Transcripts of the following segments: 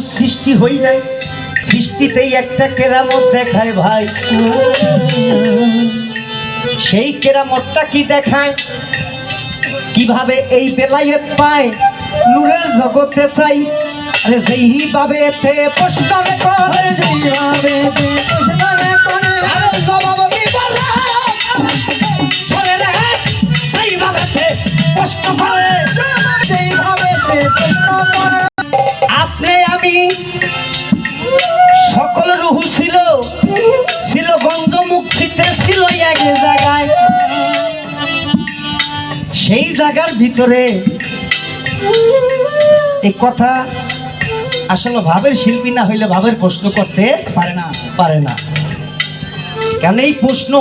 সৃষ্টি হই নাই। সৃষ্টিতেই একটা কেরামত দেখায় ভাই। সেই কেরামতটা কি দেখায়? কীভাবে এই বেলায়েত পায়? নূরের জগতে চাই। আরে যেই ভাবে এতে প্রশ্ন করে, যেইভাবে সেই জায়গার ভিতরে এই কথা আসলে ভাবের শিল্পী না হইলে ভাবের প্রশ্ন করতে পারে না পারে না। কেন এই প্রশ্ন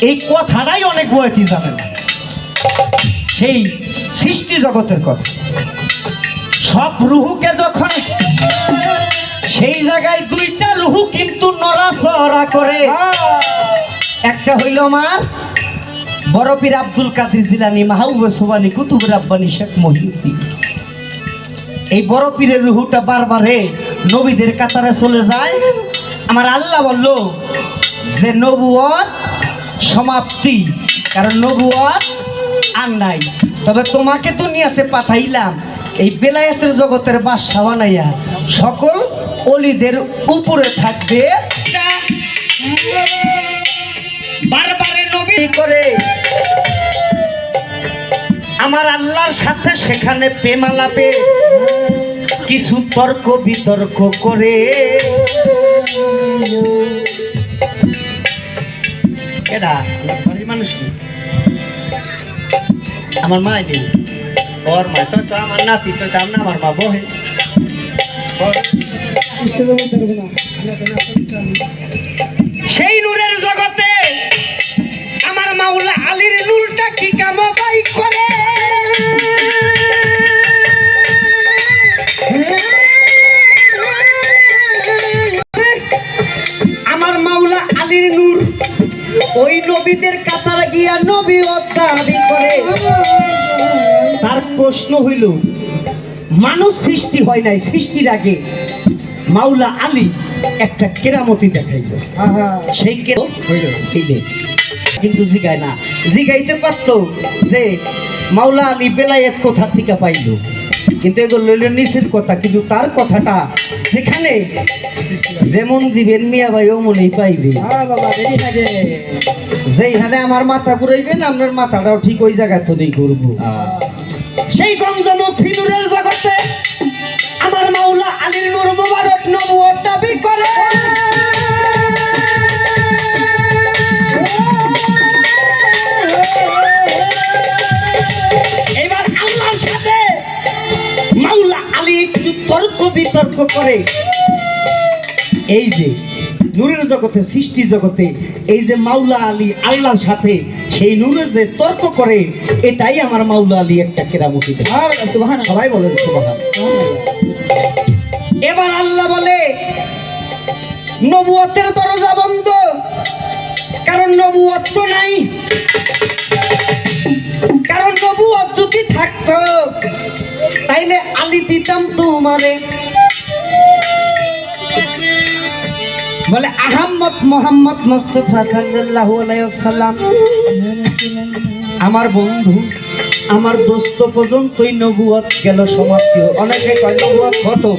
এই কথাটাই অনেক বয়তি জানে না। সেই সৃষ্টি জগতের কথা। সব রুহুকে যখন সেই জায়গায় দুইটা রুহু কিন্তু নড়াচড়া করে একটা হইল আমার বড় পীর আব্দুল কাদের জিলানি, মাহবুব সোবানি কুতুব রাব্বানি, শেখ মহিউদ্দিন। এই পীরের রুহুটা বারবারে নবীদের কাতারে চলে যায়। আমার আল্লাহ বলল যে নবুয়ত সমাপ্তি, কারণ নবুয়ত আর নাই। তবে তোমাকে দুনিয়াতে পাঠাইলাম, এই বেলায়েতের জগতের বাসা বানাইয়া সকল অলিদের উপরে থাকবে। নবী করে। আমার আল্লাহর সাথে সেখানে প্রেমালাপে কিছু তর্ক বিতর্ক করে। এরা বাড়ির মানুষ আমার মা নেই ওর মা তো তো আমার নাতি তো তার না আমার মা বহে সেই নূরের জগতে আমার মাওলা আলীর কি কাম করে? আমার মাওলা আলীর নূর ওই নবীদের কাতারে গিয়া নবী দাবি করে। তার প্রশ্ন হইল মানুষ সৃষ্টি হয় নাই সৃষ্টির আগে মাওলা আলী একটা কেরামতি দেখাইল। সেই কে হইলে। কিন্তু জিগায় না। জিগাইতে পারতো যে মাওলা আলী বেলায়েত কোথা থেকে পাইল। কিন্তু এগুলো লইল নিচের কথা কিন্তু তার কথাটা সেখানে যেমন দিবেন মিয়া ভাই অমনই পাইবে। যেইখানে আমার মাথা ঘুরাইবেন আপনার মাথাটাও ঠিক ওই জায়গায় তো নেই করব সেই গঞ্জমুখ ফিনুরের জগতে বিতর্ক করে। এই যে নূরের জগতে সৃষ্টি জগতে এই যে মাওলা আলী আল্লাহর সাথে সেই নূরের যে তর্ক করে এটাই আমার মাওলা আলী একটা কেরামতি। সবাই বলেন সুবহান এবার আল্লাহ বলে নবুয়তের দরজা বন্ধ। কারণ নবুয়ত তো নাই। কারণ নবুয়ত যদি থাকতো তাইলে আলী দিতাম তোমারে। বলে আহম্মদ মোহাম্মদ মুস্তফা সাল্লাল্লাহু আলাইহি ওয়াসাল্লাম আমার বন্ধু আমার দোস্ত পর্যন্তই নবুয়ত গেল সমাপ্তি। অনেকে কয় নবুয়ত খতম।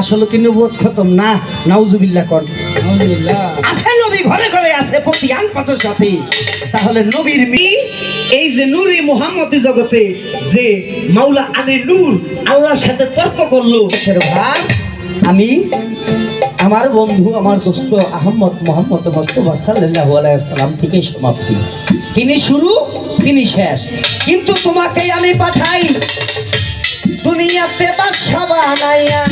আসলে কি নবুয়ত খতম? না নাউজুবিল্লাহ কর। আছে নবী ঘরে ঘরে আছে প্রতি আন সাথে। তাহলে নবীর মি এই যে নূরি মোহাম্মদ জগতে যে মাওলা আলী নূর আল্লাহর সাথে তর্ক করল ভাই আমি আমার বন্ধু আমার দোস্ত আহম্মদ মোহাম্মদ মোস্তফা সাল্লাল্লাহু আলাইহি সাল্লাম থেকে সমাপ্তি। তিনি শুরু তিনি শেষ। কিন্তু তোমাকে আমি পাঠাই। দুনিয়াতে বাদশা বানাইয়া।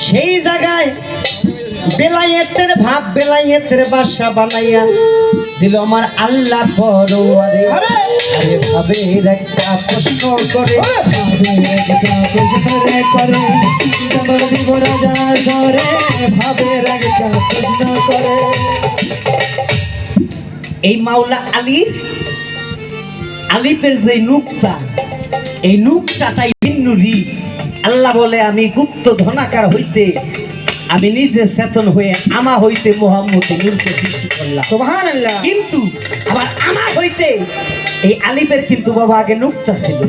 সেই জায়গায় বেলায়েতের ভাব বেলায়েতের বাসা বানাইয়া দিল আমার আল্লাহ আরে! ভাবে একটা প্রশ্ন করে। একটা প্রশ্ন করে। ভাবে প্রশ্ন করে এই মাওলা আলী আলিফের যে নুকতা এই নুকতাটাই ভিন্ন নুরি আল্লাহ বলে আমি গুপ্ত ধনাকার হইতে আমি নিজে চেতন হয়ে আমা হইতে মোহাম্মদ নূরকে সৃষ্টি করলাম। কিন্তু আবার আমার হইতে এই আলিফের কিন্তু বাবা আগে নুকটা ছিল।